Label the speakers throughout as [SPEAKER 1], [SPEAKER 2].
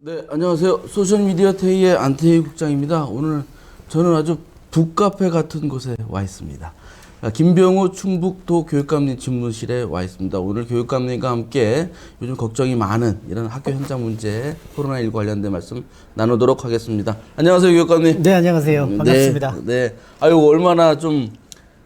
[SPEAKER 1] 네, 안녕하세요. 소셜미디어 테이의 안태희 국장입니다. 오늘 저는 아주 북카페 같은 곳에 와 있습니다. 아, 김병호 충북도 교육감님 집무실에 와 있습니다. 오늘 교육감님과 함께 요즘 걱정이 많은 이런 학교 현장 문제, 코로나19 관련된 말씀 나누도록 하겠습니다. 안녕하세요, 교육감님.
[SPEAKER 2] 네, 안녕하세요. 반갑습니다.
[SPEAKER 1] 네, 네. 아유, 얼마나 좀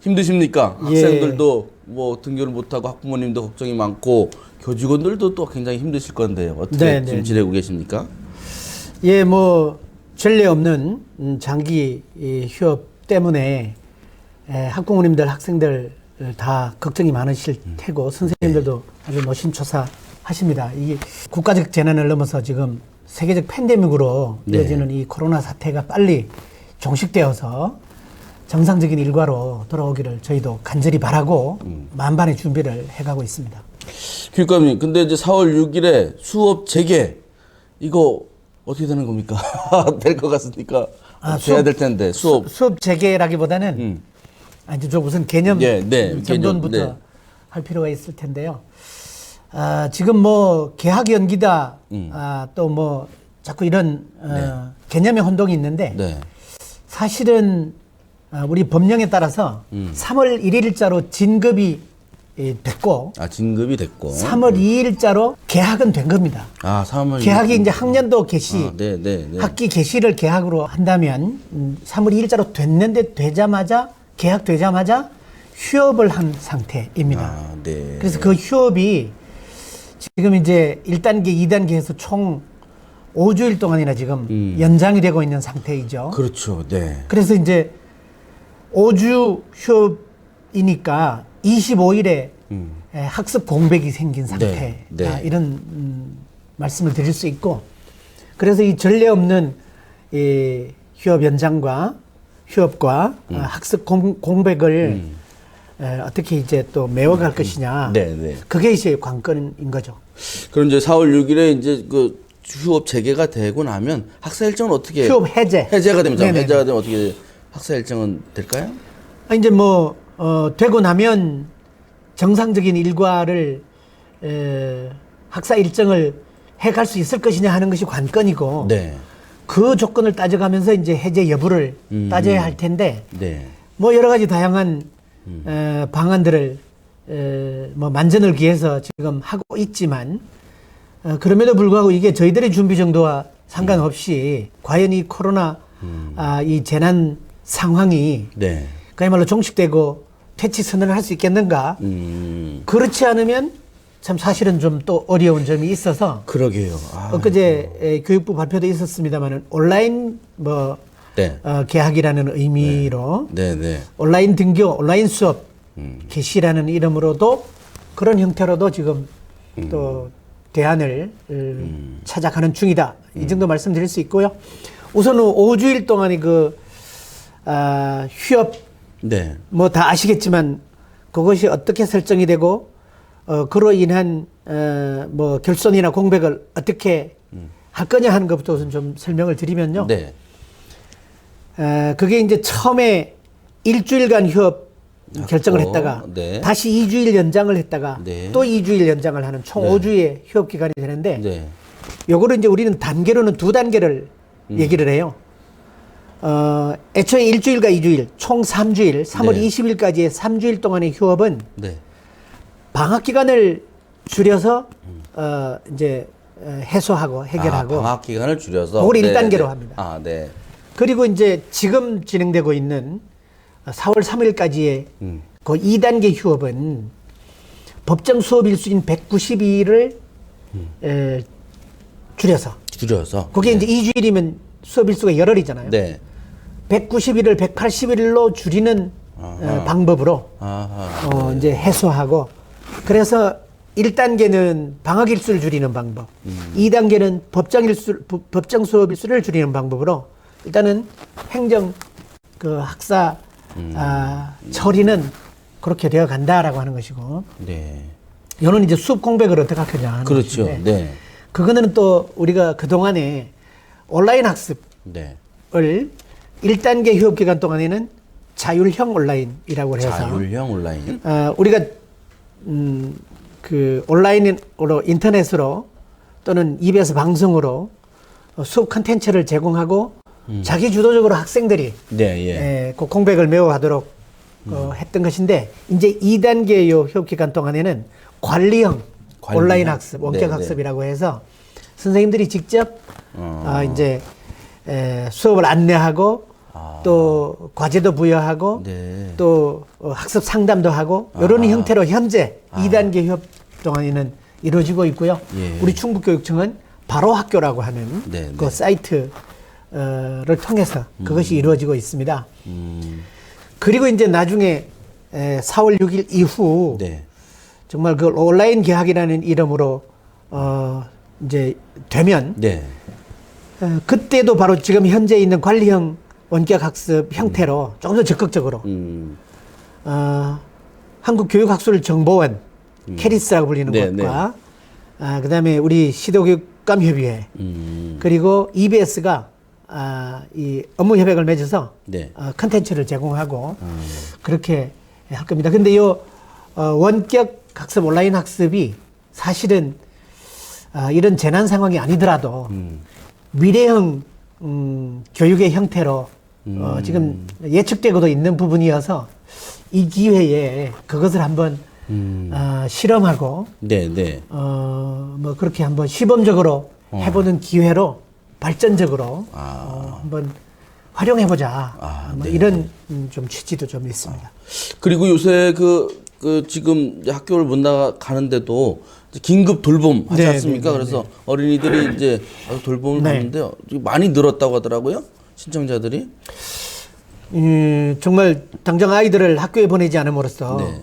[SPEAKER 1] 힘드십니까?
[SPEAKER 2] 예.
[SPEAKER 1] 학생들도 뭐 등교를 못하고 학부모님도 걱정이 많고 교직원들도 또 굉장히 힘드실 건데요. 어떻게
[SPEAKER 2] 네,
[SPEAKER 1] 지금
[SPEAKER 2] 네.
[SPEAKER 1] 지내고 계십니까?
[SPEAKER 2] 예, 뭐 전례 없는 음, 장기 이 휴업 때문에 에, 학부모님들, 학생들 다 걱정이 많으실
[SPEAKER 1] 음.
[SPEAKER 2] 테고 선생님들도 아주 노심초사 하십니다. 이게 국가적 재난을 넘어서 지금 세계적 팬데믹으로
[SPEAKER 1] 네.
[SPEAKER 2] 이어지는 이 코로나 사태가 빨리 종식되어서 정상적인 일과로 돌아오기를 저희도 간절히 바라고
[SPEAKER 1] 음.
[SPEAKER 2] 만반의 준비를 해가고 있습니다.
[SPEAKER 1] 교육감님, 근데 이제 4월 6일에 수업 재개 이거 어떻게 되는 겁니까? 될 것 같습니까?
[SPEAKER 2] 아,
[SPEAKER 1] 돼야
[SPEAKER 2] 수업-
[SPEAKER 1] 될 텐데 수업.
[SPEAKER 2] 수, 업 재개라기보다는
[SPEAKER 1] 음.
[SPEAKER 2] 아, 이제 저 무슨 개념
[SPEAKER 1] 예, 네,
[SPEAKER 2] 전론부터
[SPEAKER 1] 개념, 네.
[SPEAKER 2] 할 필요가 있을 텐데요. 아, 지금 뭐 개학 연기다,
[SPEAKER 1] 음.
[SPEAKER 2] 아, 또 뭐 자꾸 이런 어, 개념의 혼동이 있는데
[SPEAKER 1] 네.
[SPEAKER 2] 사실은 아, 우리 법령에 따라서
[SPEAKER 1] 음.
[SPEAKER 2] 3월 1일자로 진급이 예, 됐고
[SPEAKER 1] 아 진급이 됐고.
[SPEAKER 2] 3월 2일자로 개학은 된 겁니다.
[SPEAKER 1] 아 3월.
[SPEAKER 2] 개학이 이제 학년도 개시,
[SPEAKER 1] 아, 네, 네, 네.
[SPEAKER 2] 학기 개시를 개학으로 한다면 음, 3월 2일자로 됐는데 되자마자 개학되자마자 휴업을 한 상태입니다.
[SPEAKER 1] 아, 네.
[SPEAKER 2] 그래서 그 휴업이 지금 이제 1단계, 2단계 해서 총 5주일 동안이나 지금
[SPEAKER 1] 음.
[SPEAKER 2] 연장이 되고 있는 상태이죠.
[SPEAKER 1] 그렇죠. 네.
[SPEAKER 2] 그래서 이제 5주 휴업이니까 25일에
[SPEAKER 1] 음.
[SPEAKER 2] 학습 공백이 생긴 상태다
[SPEAKER 1] 네, 네.
[SPEAKER 2] 이런 음, 말씀을 드릴 수 있고 그래서 이 전례 없는 이 휴업 연장과 휴업과
[SPEAKER 1] 음.
[SPEAKER 2] 어, 학습 공, 공백을 에, 어떻게 이제 또 메워갈 것이냐
[SPEAKER 1] 네, 네.
[SPEAKER 2] 그게 이제 관건인 거죠.
[SPEAKER 1] 그럼 이제 4월 6일에 이제 그 휴업 재개가 되고 나면 학사 일정은 어떻게
[SPEAKER 2] 휴업 해제
[SPEAKER 1] 해제가 되면
[SPEAKER 2] 네네네.
[SPEAKER 1] 해제가 되면 어떻게 학사 일정은 될까요?
[SPEAKER 2] 아, 이제 뭐 어, 되고 나면 정상적인 일과를 에, 학사 일정을 해갈 수 있을 것이냐 하는 것이 관건이고
[SPEAKER 1] 네.
[SPEAKER 2] 그 조건을 따져가면서 이제 해제 여부를
[SPEAKER 1] 음.
[SPEAKER 2] 따져야 할 텐데
[SPEAKER 1] 네.
[SPEAKER 2] 뭐 여러 가지 다양한 에, 방안들을 에, 뭐 만전을 기해서 지금 하고 있지만 어, 그럼에도 불구하고 이게 저희들의 준비 정도와 상관없이 과연 이 코로나 아, 이 재난 상황이
[SPEAKER 1] 네.
[SPEAKER 2] 그야말로 종식되고 퇴치 선언을 할 수 있겠는가?
[SPEAKER 1] 음.
[SPEAKER 2] 그렇지 않으면 참 사실은 좀 또 어려운 점이 있어서
[SPEAKER 1] 그러게요. 아.
[SPEAKER 2] 엊그제 에, 교육부 발표도 있었습니다만은 온라인 뭐
[SPEAKER 1] 네.
[SPEAKER 2] 어, 개학이라는 의미로
[SPEAKER 1] 네, 네.
[SPEAKER 2] 온라인 등교, 온라인 수업
[SPEAKER 1] 음.
[SPEAKER 2] 개시라는 이름으로도 그런 형태로도 지금
[SPEAKER 1] 음.
[SPEAKER 2] 또 대안을 어, 찾아가는 중이다. 이 정도 말씀드릴 수 있고요. 우선은 5주일 동안의 그 아, 휴업
[SPEAKER 1] 네.
[SPEAKER 2] 뭐 다 아시겠지만 그것이 어떻게 설정이 되고 어, 그로 인한 어, 뭐 결손이나 공백을 어떻게 할 거냐 하는 것부터 우선 좀 설명을 드리면요.
[SPEAKER 1] 네.
[SPEAKER 2] 에, 그게 이제 처음에 일주일간 휴업 결정을
[SPEAKER 1] 했고,
[SPEAKER 2] 했다가
[SPEAKER 1] 네.
[SPEAKER 2] 다시 2주일 연장을 했다가
[SPEAKER 1] 네.
[SPEAKER 2] 또 2주일 연장을 하는 총
[SPEAKER 1] 네.
[SPEAKER 2] 5주의 휴업 기간이 되는데
[SPEAKER 1] 네.
[SPEAKER 2] 요거를 이제 우리는 단계로는 두 단계를
[SPEAKER 1] 음.
[SPEAKER 2] 얘기를 해요. 어, 애초에 일주일과 2주일, 총 3주일, 3월
[SPEAKER 1] 네.
[SPEAKER 2] 20일까지의 3주일 동안의 휴업은
[SPEAKER 1] 네.
[SPEAKER 2] 방학 기간을 줄여서 어, 이제 어, 해소하고 해결하고
[SPEAKER 1] 아, 방학 기간을 줄여서
[SPEAKER 2] 그걸
[SPEAKER 1] 네,
[SPEAKER 2] 1단계로
[SPEAKER 1] 네.
[SPEAKER 2] 합니다.
[SPEAKER 1] 아, 네.
[SPEAKER 2] 그리고 이제 지금 진행되고 있는 4월 3일까지의
[SPEAKER 1] 음.
[SPEAKER 2] 그 2단계 휴업은 법정 수업 일수인 192일을 에, 줄여서
[SPEAKER 1] 줄여서.
[SPEAKER 2] 그게
[SPEAKER 1] 네.
[SPEAKER 2] 이제 2주일이면 수업 일수가 열흘이잖아요.
[SPEAKER 1] 네.
[SPEAKER 2] 190일을 180일로 줄이는 어, 방법으로
[SPEAKER 1] 아하.
[SPEAKER 2] 어, 이제 해소하고 그래서 1단계는 방학 일수를 줄이는 방법, 2단계는 법정 일수 부- 법정 수업 일수를 줄이는 방법으로 일단은 행정 그 학사 아, 처리는 그렇게 되어 간다라고 하는 것이고
[SPEAKER 1] 네.
[SPEAKER 2] 요는 이제 수업 공백을 어떻게 하는
[SPEAKER 1] 그렇죠.
[SPEAKER 2] 것인데
[SPEAKER 1] 네.
[SPEAKER 2] 그거는 또 우리가 그동안에 온라인 학습을
[SPEAKER 1] 네.
[SPEAKER 2] 1단계 휴업 기간 동안에는 자율형 온라인이라고 해서
[SPEAKER 1] 자율형 온라인.
[SPEAKER 2] 어, 우리가 음, 그 온라인으로 인터넷으로 또는 입에서 방송으로 어, 수업 컨텐츠를 제공하고 자기 주도적으로 학생들이
[SPEAKER 1] 네, 예.
[SPEAKER 2] 예, 그 공백을 메워가도록 어, 했던 것인데 이제 2단계 요 휴업 기간 동안에는 관리형
[SPEAKER 1] 관리형?
[SPEAKER 2] 온라인 학습, 원격
[SPEAKER 1] 네, 네.
[SPEAKER 2] 학습이라고 해서 선생님들이 직접
[SPEAKER 1] 어.
[SPEAKER 2] 아, 이제 에, 수업을 안내하고
[SPEAKER 1] 아.
[SPEAKER 2] 또 과제도 부여하고
[SPEAKER 1] 네.
[SPEAKER 2] 또 어, 학습 상담도 하고 이런 형태로 현재 2단계 휴업 동안에는 이루어지고 있고요.
[SPEAKER 1] 예.
[SPEAKER 2] 우리 충북교육청은 바로 학교라고 하는
[SPEAKER 1] 네,
[SPEAKER 2] 그
[SPEAKER 1] 네.
[SPEAKER 2] 사이트를 통해서 그것이 이루어지고 있습니다.
[SPEAKER 1] 음,
[SPEAKER 2] 그리고 이제 나중에 에, 4월 6일 이후
[SPEAKER 1] 네.
[SPEAKER 2] 정말 그 온라인 개학이라는 이름으로 어 이제 되면
[SPEAKER 1] 네.
[SPEAKER 2] 어, 그때도 바로 지금 현재 있는 관리형 원격 학습 형태로 조금 더 적극적으로.
[SPEAKER 1] 음,
[SPEAKER 2] 어, 한국 교육학술 정보원 캐리스라고 불리는
[SPEAKER 1] 네,
[SPEAKER 2] 것과 아, 그다음에 우리 시도교육감협의회.
[SPEAKER 1] 음,
[SPEAKER 2] 그리고 EBS가 아, 이 업무 협약을 맺어서
[SPEAKER 1] 네.
[SPEAKER 2] 어, 컨텐츠를 제공하고 그렇게 할 겁니다. 근데 요 어, 원격 학습 온라인 학습이 사실은 아, 이런 재난 상황이 아니더라도
[SPEAKER 1] 음.
[SPEAKER 2] 미래형 음, 교육의 형태로 어, 지금 예측되고도 있는 부분이어서 이 기회에 그것을 한번
[SPEAKER 1] 음.
[SPEAKER 2] 아, 실험하고
[SPEAKER 1] 네, 네.
[SPEAKER 2] 어, 뭐 그렇게 한번 시범적으로 해보는 기회로 발전적으로
[SPEAKER 1] 아.
[SPEAKER 2] 어, 한번 활용해보자.
[SPEAKER 1] 아,
[SPEAKER 2] 뭐
[SPEAKER 1] 네.
[SPEAKER 2] 이런 음, 좀 취지도 좀 있습니다.
[SPEAKER 1] 그리고 요새 그, 그 지금 이제 학교를 못 나가는데도 이제 긴급 돌봄 하지
[SPEAKER 2] 네,
[SPEAKER 1] 않습니까?
[SPEAKER 2] 네, 네,
[SPEAKER 1] 그래서 어린이들이 이제 돌봄을
[SPEAKER 2] 네.
[SPEAKER 1] 받는데요. 지금 많이 늘었다고 하더라고요. 신청자들이.
[SPEAKER 2] 음, 정말 당장 아이들을 학교에 보내지 않음으로써
[SPEAKER 1] 네.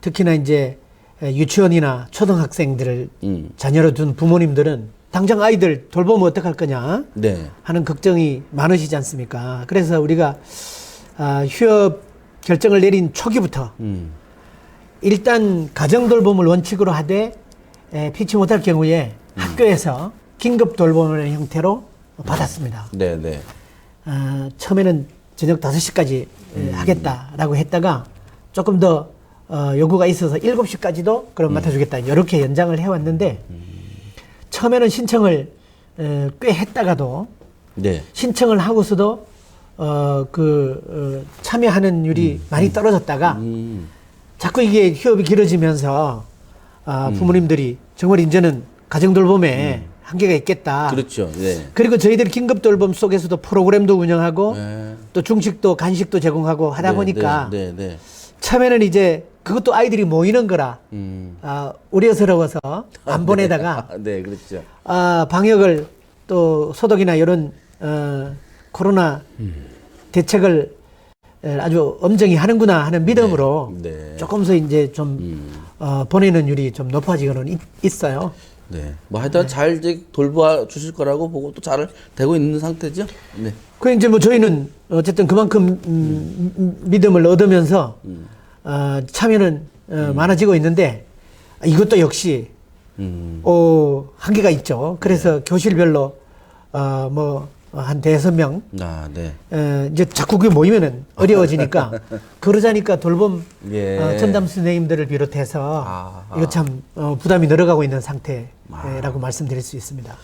[SPEAKER 2] 특히나 이제 유치원이나 초등학생들을
[SPEAKER 1] 음.
[SPEAKER 2] 자녀로 둔 부모님들은 당장 아이들 돌보면 어떡할 거냐
[SPEAKER 1] 네.
[SPEAKER 2] 하는 걱정이 많으시지 않습니까? 그래서 우리가 아, 휴업 결정을 내린 초기부터
[SPEAKER 1] 음.
[SPEAKER 2] 일단 가정 돌봄을 원칙으로 하되 에, 피치 못할 경우에 학교에서 긴급 돌봄의 형태로 받았습니다.
[SPEAKER 1] 네, 네.
[SPEAKER 2] 아, 처음에는 저녁 5시까지 하겠다라고 했다가 조금 더 어, 요구가 있어서 7시까지도 그럼 맡아주겠다. 이렇게 연장을 해왔는데 처음에는 신청을 에, 꽤 했다가도
[SPEAKER 1] 네.
[SPEAKER 2] 신청을 하고서도 어, 그 어, 참여하는 율이 많이 떨어졌다가
[SPEAKER 1] 음.
[SPEAKER 2] 자꾸 이게 휴업이 길어지면서 아, 부모님들이 정말 이제는 가정 돌봄에 한계가 있겠다.
[SPEAKER 1] 그렇죠. 네.
[SPEAKER 2] 그리고 저희들 긴급 돌봄 속에서도 프로그램도 운영하고
[SPEAKER 1] 네.
[SPEAKER 2] 또 중식도 간식도 제공하고 하다
[SPEAKER 1] 네,
[SPEAKER 2] 보니까
[SPEAKER 1] 네, 네, 네.
[SPEAKER 2] 처음에는 이제 그것도 아이들이 모이는 거라
[SPEAKER 1] 음.
[SPEAKER 2] 아, 우려스러워서 안 보내다가
[SPEAKER 1] 네, 그렇죠.
[SPEAKER 2] 아, 방역을 또 소독이나 이런 어, 코로나 대책을 에, 아주 엄정히 하는구나 하는 믿음으로
[SPEAKER 1] 네, 네.
[SPEAKER 2] 조금 더 이제 좀
[SPEAKER 1] 음.
[SPEAKER 2] 어, 보내는 율이 좀 높아지고는 있, 있어요.
[SPEAKER 1] 네. 뭐 하여튼 잘 이제 돌봐 주실 거라고 보고 또 잘 되고 있는 상태죠. 네.
[SPEAKER 2] 그 이제 뭐 저희는 어쨌든 그만큼 음, 음, 믿음을 얻으면서 어, 참여는 어, 많아지고 있는데 이것도 역시
[SPEAKER 1] 음.
[SPEAKER 2] 어, 한계가 있죠. 그래서 교실별로 어, 뭐 한 대여섯 명
[SPEAKER 1] 아, 네.
[SPEAKER 2] 어, 이제 자꾸 그게 모이면은 어려워지니까 그러자니까 돌봄
[SPEAKER 1] 예.
[SPEAKER 2] 어, 전담 선생님들을 비롯해서
[SPEAKER 1] 아, 아.
[SPEAKER 2] 이거 참 어, 부담이 늘어가고 있는 상태라고 말씀드릴 수 있습니다.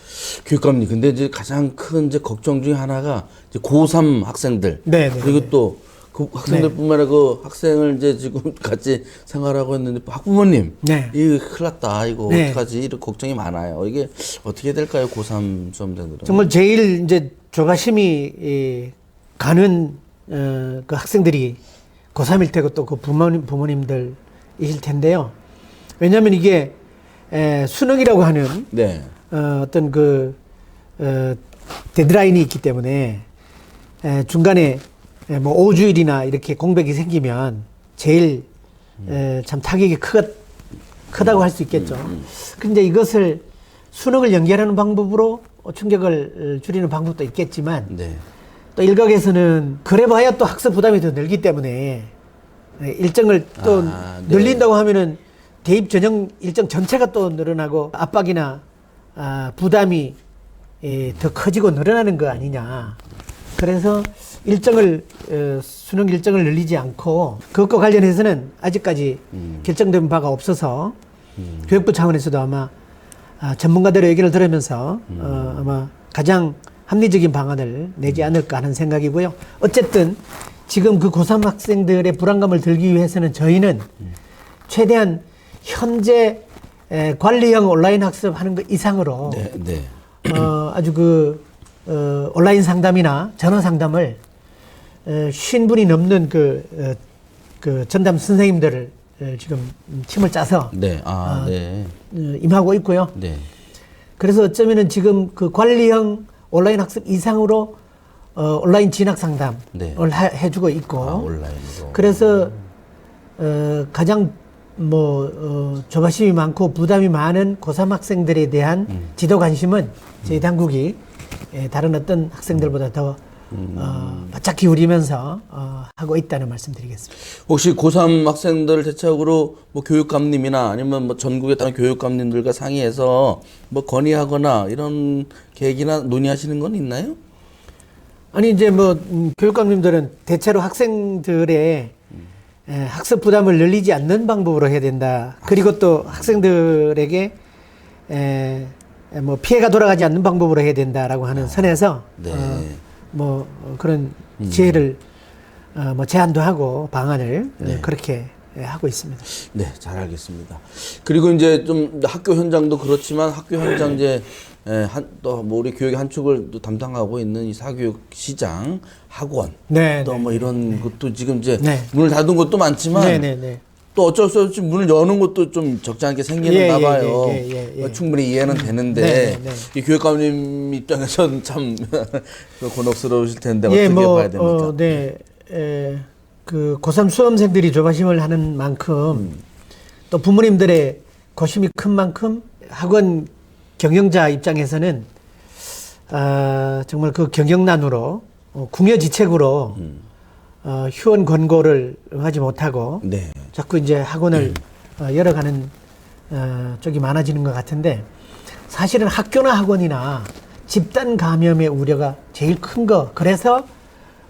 [SPEAKER 1] 교육감님, 근데 이제 가장 큰 이제 걱정 중에 하나가 이제 고3 학생들.
[SPEAKER 2] 네, 네,
[SPEAKER 1] 그리고
[SPEAKER 2] 네.
[SPEAKER 1] 또 그 학생들뿐만 아니라 그 학생을 이제 지금 같이 생활하고 있는데 학부모님.
[SPEAKER 2] 네.
[SPEAKER 1] 이거 큰일 났다. 이거
[SPEAKER 2] 네.
[SPEAKER 1] 어떡하지? 이런 걱정이 많아요. 이게 어떻게 될까요? 고3 수험생들은.
[SPEAKER 2] 정말 제일 이제 조바심이 이, 가는 어, 그 학생들이 고3일 테고 또 그 부모님 부모님들이실 텐데요. 왜냐하면 이게 에, 수능이라고 하는
[SPEAKER 1] 네.
[SPEAKER 2] 어, 어떤 그 어, 데드라인이 있기 때문에 에, 중간에 에, 뭐 5주일이나 이렇게 공백이 생기면 제일 에, 참 타격이 크, 크다고 할 수 있겠죠. 근데 이것을 수능을 연결하는 방법으로 충격을 어, 줄이는 방법도 있겠지만
[SPEAKER 1] 네.
[SPEAKER 2] 또 일각에서는 그래봐야 또 학습 부담이 더 늘기 때문에 에, 일정을 또
[SPEAKER 1] 아, 네.
[SPEAKER 2] 늘린다고 하면은 대입 전형 일정 전체가 또 늘어나고 압박이나 아, 부담이 예, 더 커지고 늘어나는 거 아니냐. 그래서 일정을 어, 수능 일정을 늘리지 않고 그것과 관련해서는 아직까지
[SPEAKER 1] 음.
[SPEAKER 2] 결정된 바가 없어서 교육부 차원에서도 아마 아, 전문가들의 의견을 들으면서
[SPEAKER 1] 음.
[SPEAKER 2] 어, 아마 가장 합리적인 방안을 내지 않을까 하는 생각이고요. 어쨌든 지금 그 고3 학생들의 불안감을 들기 위해서는 저희는 최대한 현재 에, 관리형 온라인 학습하는 것 이상으로
[SPEAKER 1] 네, 네.
[SPEAKER 2] 어, 아주 그 어, 온라인 상담이나 전화 상담을 에, 쉰 분이 넘는 그, 어, 그 전담 선생님들을 에, 지금 팀을 짜서
[SPEAKER 1] 네. 아, 네.
[SPEAKER 2] 어, 임하고 있고요.
[SPEAKER 1] 네.
[SPEAKER 2] 그래서 어쩌면은 지금 그 관리형 온라인 학습 이상으로 어, 온라인 진학 상담을
[SPEAKER 1] 네.
[SPEAKER 2] 하- 해주고 있고
[SPEAKER 1] 아, 온라인으로.
[SPEAKER 2] 그래서 어, 가장 뭐 어, 조바심이 많고 부담이 많은 고3 학생들에 대한
[SPEAKER 1] 음.
[SPEAKER 2] 지도 관심은 저희 당국이 예, 다른 어떤 학생들보다 더
[SPEAKER 1] 음.
[SPEAKER 2] 어, 바짝 기울이면서 어, 하고 있다는 말씀드리겠습니다.
[SPEAKER 1] 혹시 고3 학생들 대체적으로 뭐 교육감님이나 아니면 뭐 전국의 다른 교육감님들과 상의해서 뭐 건의하거나 이런 계획이나 논의하시는 건 있나요?
[SPEAKER 2] 아니 이제 뭐 음, 교육감님들은 대체로 학생들의 에, 학습 부담을 늘리지 않는 방법으로 해야 된다. 그리고 또 학생들에게 에, 에, 뭐 피해가 돌아가지 않는 방법으로 해야 된다라고 하는 선에서
[SPEAKER 1] 네.
[SPEAKER 2] 어, 뭐 어, 그런 지혜를 어, 뭐 제안도 하고 방안을 어,
[SPEAKER 1] 네.
[SPEAKER 2] 그렇게 에, 하고 있습니다.
[SPEAKER 1] 네, 잘 알겠습니다. 그리고 이제 좀 학교 현장도 그렇지만 학교 현장 이제 한또 뭐 우리 교육의 한 축을 또 담당하고 있는 이 사교육 시장 학원
[SPEAKER 2] 네,
[SPEAKER 1] 또
[SPEAKER 2] 네.
[SPEAKER 1] 뭐 이런 것도 지금 이제
[SPEAKER 2] 네.
[SPEAKER 1] 문을 닫은 것도 많지만
[SPEAKER 2] 네, 네, 네.
[SPEAKER 1] 또 어쩔 수 없이 문을 여는 것도 좀 적지 않게 생기는가
[SPEAKER 2] 예, 예,
[SPEAKER 1] 봐요.
[SPEAKER 2] 예, 예, 예.
[SPEAKER 1] 어, 충분히 이해는 되는데
[SPEAKER 2] 네, 네, 네.
[SPEAKER 1] 이 교육감님 입장에서는 참 곤혹스러우실 텐데
[SPEAKER 2] 예,
[SPEAKER 1] 어떻게
[SPEAKER 2] 뭐,
[SPEAKER 1] 봐야 됩니까?
[SPEAKER 2] 어, 네. 에, 그 고3 수험생들이 조바심을 하는 만큼 또 부모님들의 고심이 큰 만큼 학원 경영자 입장에서는 아, 정말 그 경영난으로 어, 궁여지책으로 어, 휴원 권고를 하지 못하고
[SPEAKER 1] 네.
[SPEAKER 2] 자꾸 이제 학원을 어, 열어가는 어, 쪽이 많아지는 것 같은데 사실은 학교나 학원이나 집단 감염의 우려가 제일 큰 거. 그래서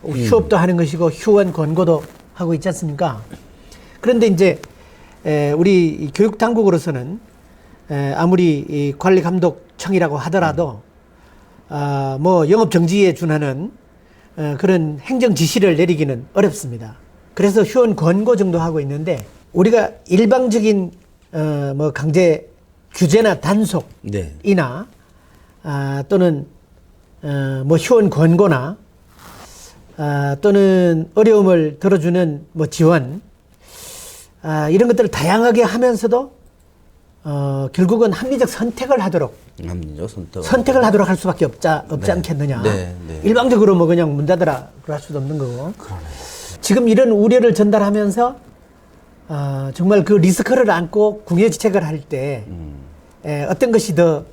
[SPEAKER 2] 휴업도 하는 것이고 휴원 권고도 하고 있지 않습니까? 그런데 이제 에, 우리 이 교육 당국으로서는 에, 아무리 이 관리 감독청이라고 하더라도 아, 뭐 영업 정지에 준하는 어, 그런 행정 지시를 내리기는 어렵습니다. 그래서 휴원 권고 정도 하고 있는데 우리가 일방적인 어, 뭐 강제 규제나 단속이나
[SPEAKER 1] 네.
[SPEAKER 2] 아, 또는 어, 뭐 휴원 권고나 아, 또는 어려움을 들어주는 뭐 지원 아, 이런 것들을 다양하게 하면서도 어, 결국은 합리적 선택을 하도록
[SPEAKER 1] 합리적 선택.
[SPEAKER 2] 선택을 하도록 할 수밖에 없자, 없지
[SPEAKER 1] 네.
[SPEAKER 2] 않겠느냐.
[SPEAKER 1] 네, 네.
[SPEAKER 2] 일방적으로 뭐 그냥 문 닫아라 그럴 수도 없는 거고. 지금 이런 우려를 전달하면서 아, 정말 그 리스크를 안고 궁여지책을 할때
[SPEAKER 1] 음.
[SPEAKER 2] 에, 어떤 것이 더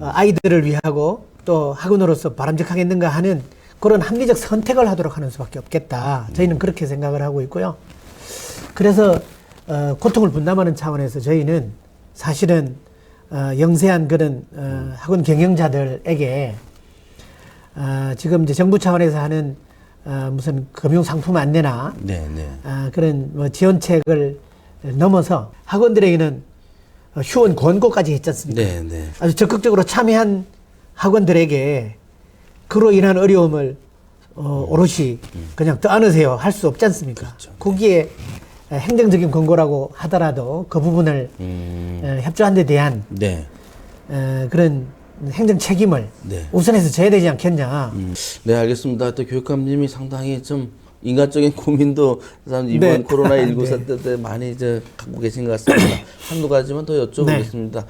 [SPEAKER 2] 어, 아이들을 위하고 또 학원으로서 바람직하겠는가 하는 그런 합리적 선택을 하도록 하는 수밖에 없겠다. 저희는 그렇게 생각을 하고 있고요. 그래서 어, 고통을 분담하는 차원에서 저희는 사실은 어, 영세한 그런 어, 학원 경영자들에게 어, 지금 이제 정부 차원에서 하는 어, 무슨 금융 상품 안내나
[SPEAKER 1] 네, 네.
[SPEAKER 2] 아, 그런 뭐 지원책을 넘어서 학원들에게는 어, 휴원 권고까지 했지 않습니까?
[SPEAKER 1] 네, 네.
[SPEAKER 2] 아주 적극적으로 참여한 학원들에게 그로 인한 어려움을 어, 오롯이 그냥 떠안으세요 할 수 없지 않습니까?
[SPEAKER 1] 음. 그렇죠.
[SPEAKER 2] 거기에 에, 행정적인 권고라고 하더라도 그 부분을
[SPEAKER 1] 음.
[SPEAKER 2] 에, 협조한 데 대한
[SPEAKER 1] 네.
[SPEAKER 2] 에, 그런 행정 책임을
[SPEAKER 1] 네.
[SPEAKER 2] 우선해서 져야 되지 않겠냐.
[SPEAKER 1] 음, 네, 알겠습니다. 또 교육감님이 상당히 좀 인간적인 고민도 참 이번
[SPEAKER 2] 네.
[SPEAKER 1] 코로나 19
[SPEAKER 2] 네.
[SPEAKER 1] 사태 때 많이 이제 갖고 계신 것 같습니다. 한두 가지만 더 여쭤보겠습니다.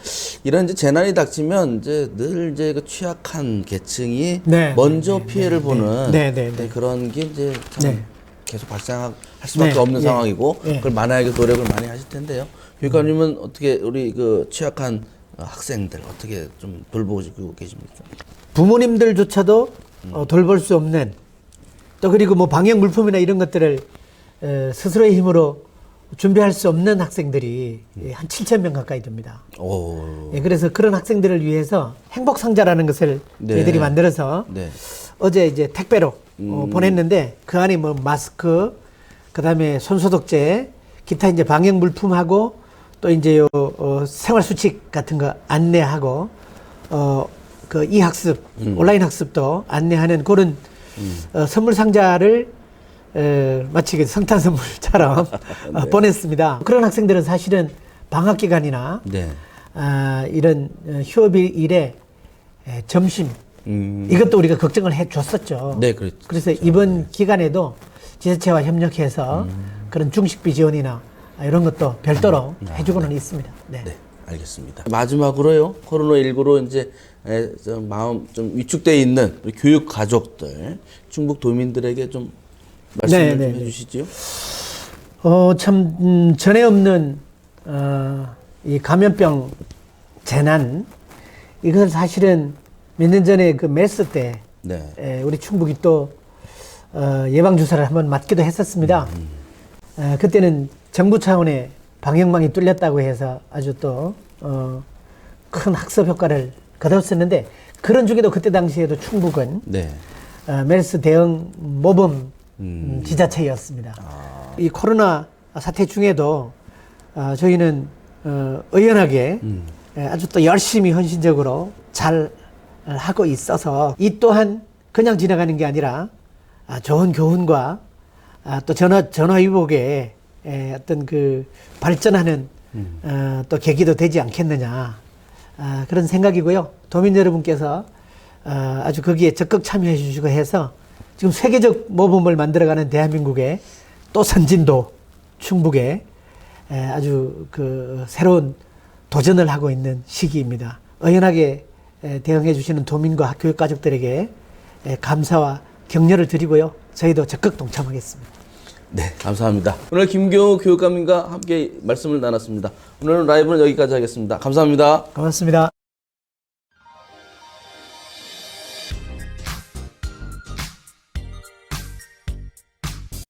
[SPEAKER 1] 이런 이제 재난이 닥치면 이제 늘 이제 그 취약한 계층이
[SPEAKER 2] 네,
[SPEAKER 1] 먼저
[SPEAKER 2] 네, 네,
[SPEAKER 1] 피해를
[SPEAKER 2] 네,
[SPEAKER 1] 보는
[SPEAKER 2] 네, 네, 네.
[SPEAKER 1] 그런 게 이제 참
[SPEAKER 2] 네.
[SPEAKER 1] 계속 발생할 수밖에
[SPEAKER 2] 네,
[SPEAKER 1] 없는
[SPEAKER 2] 예,
[SPEAKER 1] 상황이고
[SPEAKER 2] 예.
[SPEAKER 1] 그걸 만화하게 노력을 많이 하실 텐데요. 교육감님은 어떻게 우리 그 취약한 학생들 어떻게 좀 돌보고 계십니까?
[SPEAKER 2] 부모님들조차도
[SPEAKER 1] 음.
[SPEAKER 2] 어, 돌볼 수 없는 또 그리고 뭐 방역 물품이나 이런 것들을 에, 스스로의 힘으로 준비할 수 없는 학생들이
[SPEAKER 1] 음.
[SPEAKER 2] 예, 한 7천 명 가까이 됩니다.
[SPEAKER 1] 오,
[SPEAKER 2] 예, 그래서 그런 학생들을 위해서 행복 상자라는 것을
[SPEAKER 1] 네.
[SPEAKER 2] 저희들이 만들어서
[SPEAKER 1] 네.
[SPEAKER 2] 어제 이제 택배로 어,
[SPEAKER 1] 음.
[SPEAKER 2] 보냈는데 그 안에 뭐 마스크, 그다음에 손소독제, 기타 이제 방역 물품하고 또 이제 요 어, 생활 수칙 같은 거 안내하고 어그 이학습, 온라인 학습도 안내하는 그런 어, 선물 상자를 에, 마치 그 성탄 선물처럼 어, 보냈습니다. 그런 학생들은 사실은 방학 기간이나
[SPEAKER 1] 네.
[SPEAKER 2] 아, 이런 어, 휴업일 일에 에, 점심
[SPEAKER 1] 음.
[SPEAKER 2] 이것도 우리가 걱정을 해 줬었죠.
[SPEAKER 1] 네, 그렇죠.
[SPEAKER 2] 그래서 이번 기간에도 지자체와 협력해서 그런 중식비 지원이나 이런 것도 별도로 해주고는 있습니다. 네.
[SPEAKER 1] 네, 알겠습니다. 마지막으로요. 코로나19로 이제 에, 좀 마음 좀 위축돼 있는 교육 가족들, 충북 도민들에게 좀 말씀을
[SPEAKER 2] 네,
[SPEAKER 1] 좀
[SPEAKER 2] 네, 네.
[SPEAKER 1] 해주시지요.
[SPEAKER 2] 어, 참, 음, 전에 없는, 어, 이 감염병 재난, 이것을 사실은 몇 년 전에 그 메스 때,
[SPEAKER 1] 네.
[SPEAKER 2] 에, 우리 충북이 또, 어, 예방 주사를 한번 맞기도 했었습니다. 에, 그때는 정부 차원의 방역망이 뚫렸다고 해서 아주 또, 어, 큰 학습 효과를 거뒀었는데, 그런 중에도 그때 당시에도 충북은
[SPEAKER 1] 네.
[SPEAKER 2] 어, 메르스 대응 모범 음, 지자체였습니다. 이 코로나 사태 중에도 어, 저희는 어, 의연하게 에, 아주 또 열심히 헌신적으로 잘 어, 하고 있어서 이 또한 그냥 지나가는 게 아니라 아, 좋은 교훈과 아, 또 전화 전화위복의 에, 어떤 그 발전하는 어, 또 계기도 되지 않겠느냐 아, 그런 생각이고요. 도민 여러분께서 어, 아주 거기에 적극 참여해 주시고 해서 지금 세계적 모범을 만들어가는 대한민국의 또 선진도 충북에 에, 아주 그 새로운 도전을 하고 있는 시기입니다. 의연하게 에, 대응해 주시는 도민과 교육 가족들에게 에, 감사와 격려를 드리고요. 저희도 적극 동참하겠습니다.
[SPEAKER 1] 네, 감사합니다. 오늘 김경호 교육감님과 함께 말씀을 나눴습니다. 오늘 라이브는 여기까지 하겠습니다. 감사합니다.
[SPEAKER 2] 고맙습니다.